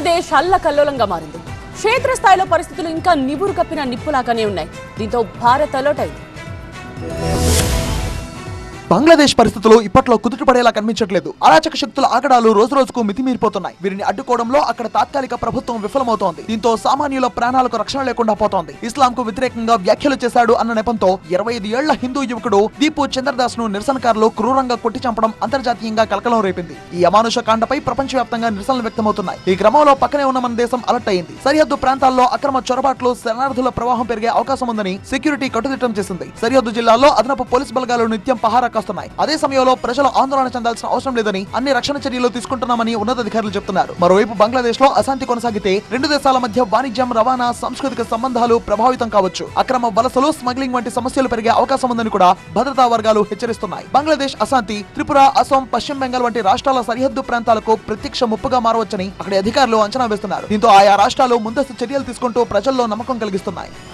ఆంధ్రప్రదేశ్ అల్లకల్లోలంగా మారింది. క్షేత్రస్థాయిలో పరిస్థితులు ఇంకా నిబురు కప్పిన నిప్పులాగానే ఉన్నాయి. దీంతో భారత్ అలర్ట్ అయింది. బంగ్లాదేశ్ పరిస్థితులు ఇప్పట్లో కుదుటపడేలా కనిపించట్లేదు. అరాచక శక్తుల ఆగడాలు రోజు రోజుకు మితిమీరిపోతున్నాయి. వీరిని అడ్డుకోవడంలో అక్కడ తాత్కాలిక ప్రభుత్వం విఫలమవుతోంది. దీంతో సామాన్యుల ప్రాణాలకు రక్షణ లేకుండా పోతోంది. ఇస్లాం కు వ్యతిరేకంగా వ్యాఖ్యలు చేశాడు అన్న నెపంతో ఇరవై ఐదు ఏళ్ళ హిందూ యువకుడు దీపు చంద్రదాస్ను నిరసనకారులు క్రూరంగా కొట్టి చంపడం అంతర్జాతీయంగా కలకలం రేపింది. ఈ అమానుష కాండపై ప్రపంచవ్యాప్తంగా నిరసనలు వ్యక్తమవుతున్నాయి. ఈ క్రమంలో పక్కనే ఉన్న మన దేశం అలర్ట్ అయింది. సరిహద్దు ప్రాంతాల్లో అక్రమ చొరబాట్లు శరణార్థుల ప్రవాహం పెరిగే అవకాశం ఉందని సెక్యూరిటీ కట్టుదిట్టం చేసింది. సరిహద్దు జిల్లాల్లో అదనపు పోలీస్ బలగాలు నిత్యం పహారా వస్తున్నాయి అదే సమయంలో ప్రజలు ఆందోళన చెందాల్సిన అవసరం లేదని అన్ని రక్షణ చర్యలు తీసుకుంటున్నామని ఉన్నతాధికారులు చెప్తున్నారు. మరోవైపు బంగ్లాదేశ్లో అశాంతి కొనసాగితే రెండు దేశాల మధ్య వాణిజ్యం రవాణా సాంస్కృతిక సంబంధాలు ప్రభావితం కావచ్చు. అక్రమ వలసలు స్మగ్లింగ్ వంటి సమస్యలు పెరిగే అవకాశం ఉందని కూడా భద్రతా వర్గాలు హెచ్చరిస్తున్నాయి. బంగ్లాదేశ్ అశాంతి త్రిపుర అసోం పశ్చిమ బెంగాల్ వంటి రాష్ట్రాల సరిహద్దు ప్రాంతాలకు ప్రత్యక్ష ముప్పుగా మారవచ్చని అక్కడి అధికారులు అంచనా వేస్తున్నారు. దీంతో ఆయా రాష్ట్రాలు ముందస్తు చర్యలు తీసుకుంటూ ప్రజల్లో నమ్మకం కలిగిస్తున్నాయి.